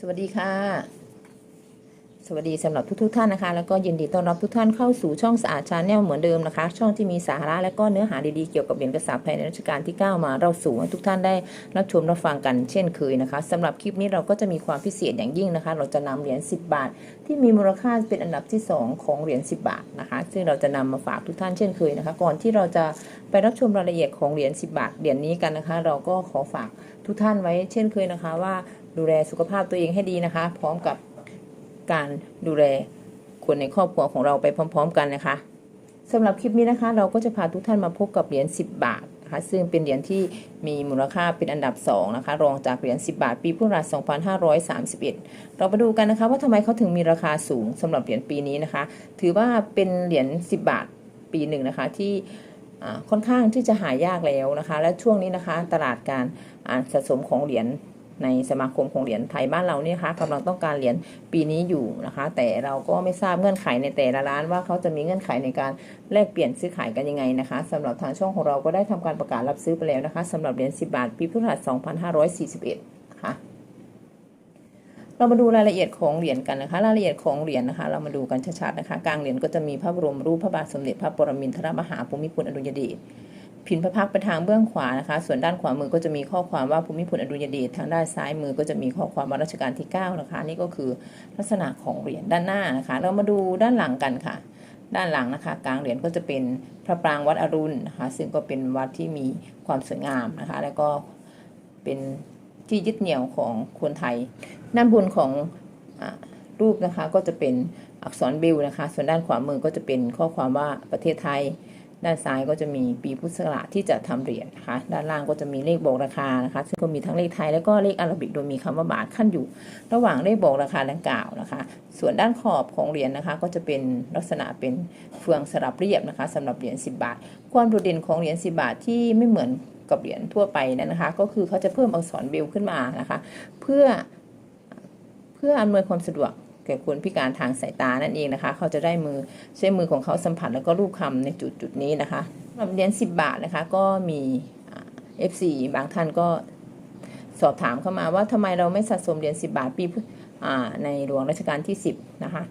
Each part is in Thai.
สวัสดีค่ะ สวัสดีสำหรับทุกๆทท่านนะคะ แล้วก็ยินดีต้อนรับทุกท่านเข้าสู่ช่องสะอาดชาแนลเหมือนเดิมนะคะ ช่องที่มีสาระและก็เนื้อหาดีๆเกี่ยวกับเหรียญกระสาบไทยในรัชกาลที่ 9 มาเราสู่ให้ทุกท่านได้รับชมรับฟังกันเช่นเคยนะคะสำหรับคลิปนี้เราก็จะมีความพิเศษอย่างยิ่งนะคะ เราจะนำเหรียญ10 บาท ที่มีมูลค่าเป็นอันดับที่ 2 ของเหรียญ10 บาทนะคะ ซึ่งเราจะนำมาฝากทุกท่านเช่นเคยนะคะ ก่อนที่เราจะไปรับชมรายละเอียดของเหรียญ10 บาทเหรียญนี้กันนะคะ เราก็ขอฝากทุกท่านไว้เช่นเคยนะคะว่า ดูแลสุขภาพตัวเองให้ดีนะคะ พร้อมกับการดูแลคนในครอบครัวของเราไปพร้อม ๆ กันนะคะสำหรับคลิปนี้นะคะ เราก็จะพาทุกท่านมาพบกับเหรียญ10 บาทนะคะซึ่งเป็นเหรียญที่มีมูลค่าเป็นอันดับ2นะคะรองจากเหรียญ10 บาท ปีพุทธศักราช2531 เรามาดูกันนะคะ ว่าทำไมเขาถึงมีราคาสูงสำหรับเหรียญปีนี้นะคะ ถือว่าเป็นเหรียญ10 บาทปีหนึ่งนะคะที่ค่อนข้างที่จะหายากแล้วนะคะ และช่วงนี้นะคะ ตลาดการอ่าสะสมของเหรียญ ในสมาคมของเหรียญไทยบ้านเราเนี่ยนะคะกำลังต้องการเหรียญปีนี้อยู่นะคะ แต่เราก็ไม่ทราบเงื่อนไขในแต่ละร้านว่าเขาจะมีเงื่อนไขในการแลกเปลี่ยนซื้อขายกันยังไงนะคะสำหรับทางช่องของเราก็ได้ทำการประกาศรับซื้อไปแล้วนะคะสำหรับเหรียญ10 บาทปีพุทธศักราช2541นะคะเรามาดูรายละเอียดของเหรียญกันนะคะ รายละเอียดของเหรียญนะคะ เรามาดูกันชัดๆนะคะ กลางเหรียญก็จะมีพระบรมรูปพระบาทสมเด็จพระปรมินทรมหาภูมิพลอดุลยเดช พินพระพักตร์ไปทางเบื้องขวานะคะ ส่วนด้านขวามือก็จะมีข้อความว่าภูมิพลอดุลยเดชทางด้านซ้ายมือก็จะมีข้อความว่ารัชกาลที่ 9 นะคะ นี่ก็คือลักษณะของเหรียญด้านหน้านะคะ เรามาดูด้านหลังกันค่ะ ด้านหลังนะคะกลางเหรียญก็จะเป็นพระปรางวัดอรุณนะคะ ซึ่งก็เป็นวัดที่มีความสวยงามนะคะ แล้วก็เป็นที่ยึดเหนี่ยวของคนไทย ด้านบนของอรูปนะคะก็จะเป็นอักษรบิลนะคะ ส่วนด้านขวามือก็จะเป็นข้อความว่าประเทศไทย ด้านซ้ายก็จะมีปีพุทธศักราชที่จะทำเหรียญนะคะ ด้านล่างก็จะมีเลขบอกราคานะคะ ซึ่งก็มีทั้งเลขไทยแล้วก็เลขอาราบิกโดยมีคำว่าบาทขั้นอยู่ ระหว่างเลขบอกราคาดังกล่าวนะคะ ส่วนด้านขอบของเหรียญนะคะ ก็จะเป็นลักษณะเป็นเฟืองสลับเรียบนะคะสำหรับเหรียญ10 บาท ความโดดเด่นของเหรียญ10 บาทที่ไม่เหมือนกับเหรียญทั่วไปนั้นนะคะ ก็คือเขาจะเพิ่มอักษรเบลขึ้นมานะคะ เพื่อเพื่ออำนวยความสะดวก แก่คนพิการทางสายตานั่นเองนะคะ เขาจะได้มือใช้มือของเขาสัมผัสแล้วก็รูปคำในจุดจุดนี้นะคะสำหรับเหรียญ10 บาทนะคะก็มีอ่า FC บางท่านก็สอบถามเข้ามาว่าทำไมเราไม่สะสมเหรียญ10 บาทปีในหลวงรัชกาลที่ 10 นะคะ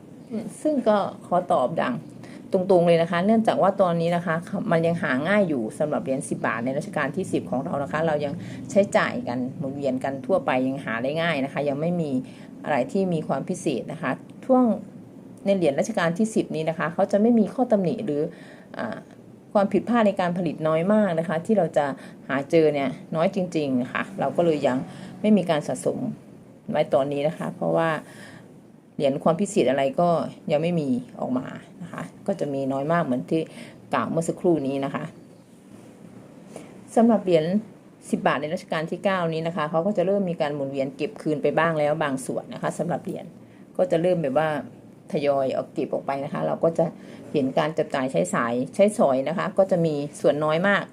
ซึ่งก็ขอตอบดัง ตรงๆเลยนะคะ เนื่องจากว่าตอนนี้นะคะ มันยังหาง่ายอยู่สำหรับเหรียญ10 บาทในรัชกาลที่ 10 ของเรานะคะ เรายังใช้จ่ายกันหมุนเวียนกันทั่วไปยังหาได้ง่ายนะคะ ยังไม่มีอะไรที่มีความพิเศษนะคะช่วงในเหรียญรัชกาลที่ 10 นี้นะคะเขาจะไม่มีข้อตำหนิหรืออความผิดพลาดในการผลิตน้อยมากนะคะ ที่เราจะหาเจอเนี่ยน้อยจริงๆนะคะเราก็เลยยังไม่มีการสะสมไว้ตอนนี้นะคะ เพราะว่าเหรียญความพิเศษอะไรก็ยังไม่มีออกมา นะคะ ก็จะมีน้อยมากเหมือนที่กล่าวเมื่อสักครู่นี้นะคะสำหรับเหรียญ10บาทในรัชกาลที่ 9 นี้นะคะเขาก็จะเริ่มมีการหมุนเวียนเก็บคืนไปบ้างแล้วบางส่วนนะคะสำหรับเหรียญก็จะเริ่มแบบว่าทยอยออกเก็บออกไปนะคะ เราก็จะเห็นการจับจ่ายใช้สายใช้สอยนะคะ ก็จะมีส่วนน้อยมาก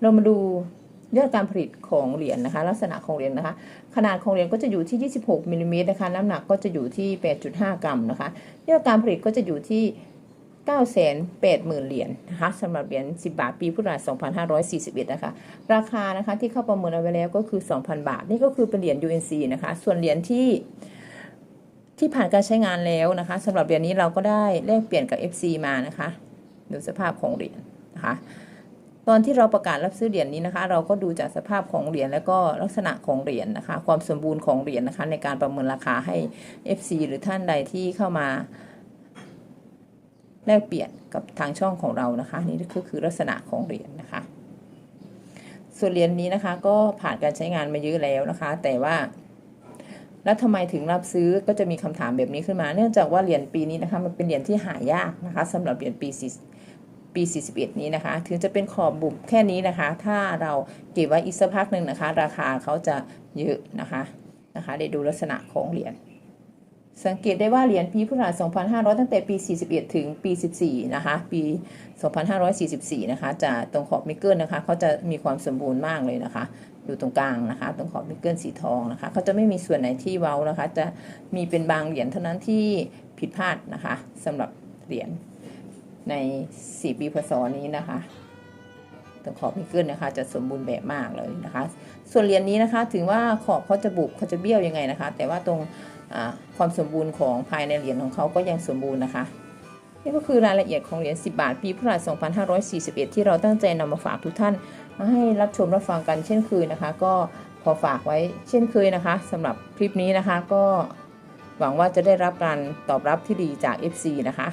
เรามาดูยอดการผลิตของเหรียญนะคะ ลักษณะของเหรียญนะคะ ขนาดของเหรียญก็จะอยู่ที่ 26มิลลิเมตรนะคะ น้ำหนักก็จะอยู่ที่ 8.5 กรัมนะคะยอดการผลิตก็จะอยู่ที่ 9 8 0 0 0 0 เหรียญนะคะสำหรับเหรียญ 10 บาท ปีพุทธศักราช 2541 นะคะ ราคานะคะที่เข้าประเมินเอาไว้แล้วก็คือ 2,000 บาท นี่ก็คือเป็นเหรียญ UNC นะคะ ส่วนเหรียญที่ที่ผ่านการใช้งานแล้วนะคะสำหรับเหรียญนี้เราก็ได้แลกเปลี่ยนกับ FC มานะคะดูสภาพของเหรียญนะคะตอนที่เราประกาศรับซื้อเหรียญนี้นะคะ เราก็ดูจากสภาพของเหรียญแล้วก็ลักษณะของเหรียญนะคะ ความสมบูรณ์ของเหรียญนะคะ ในการประเมินราคาให้ FC หรือท่านใดที่เข้ามา แลกเปลี่ยนกับทางช่องของเรานะคะ นี่ก็คือลักษณะของเหรียญนะคะ ส่วนเหรียญนี้นะคะ ก็ผ่านการใช้งานมาเยอะแล้วนะคะ แต่ว่า แล้วทำไมถึงรับซื้อก็จะมีคำถามแบบนี้ขึ้นมา เนื่องจากว่าเหรียญปีนี้นะคะมันเป็นเหรียญที่หายากนะคะสำหรับเหรียญปี40ปี 41 นี้นะคะ ถึงจะเป็นขอบบุบแค่นี้นะคะ ถ้าเราเก็บไว้อีกสักพักหนึ่งนะคะ ราคาเขาจะเยอะนะคะ นะคะ ได้ดูลักษณะของเหรียญ สังเกตได้ว่าเหรียญปีพุทธศักราช 2500 ตั้งแต่ปี 41 ถึงปี 14 นะคะ ปี 2544 นะคะ จะตรงขอบมิกเกิลนะคะ เขาจะมีความสมบูรณ์มากเลยนะคะ อยู่ตรงกลางนะคะ ตรงขอบมิกเกิลสีทองนะคะ เขาจะไม่มีส่วนไหนที่เว้านะคะ จะมีเป็นบางเหรียญเท่านั้นที่ผิดพลาดนะคะสำหรับเหรียญใน 4 ปีพศนี้นะคะตรงขอบนิกเกิลนะคะ จะสมบูรณ์แบบมากเลยนะคะ ส่วนเหรียญนี้นะคะ ถึงว่าขอบเขาจะบุบเขาจะเบี้ยวยังไงนะคะ แต่ว่าตรง ความสมบูรณ์ของภายในเหรียญของเขาก็ยังสมบูรณ์นะคะนี่ก็คือรายละเอียดของเหรียญ 10 บาท ปีพุทธศักราช 2541 ที่เราตั้งใจนำมาฝากทุกท่านมาให้รับชมรับฟังกันเช่นเคยนะคะ ก็ขอฝากไว้เช่นเคยนะคะสำหรับคลิปนี้นะคะก็หวังว่าจะได้รับการตอบรับที่ดีจาก FC นะคะ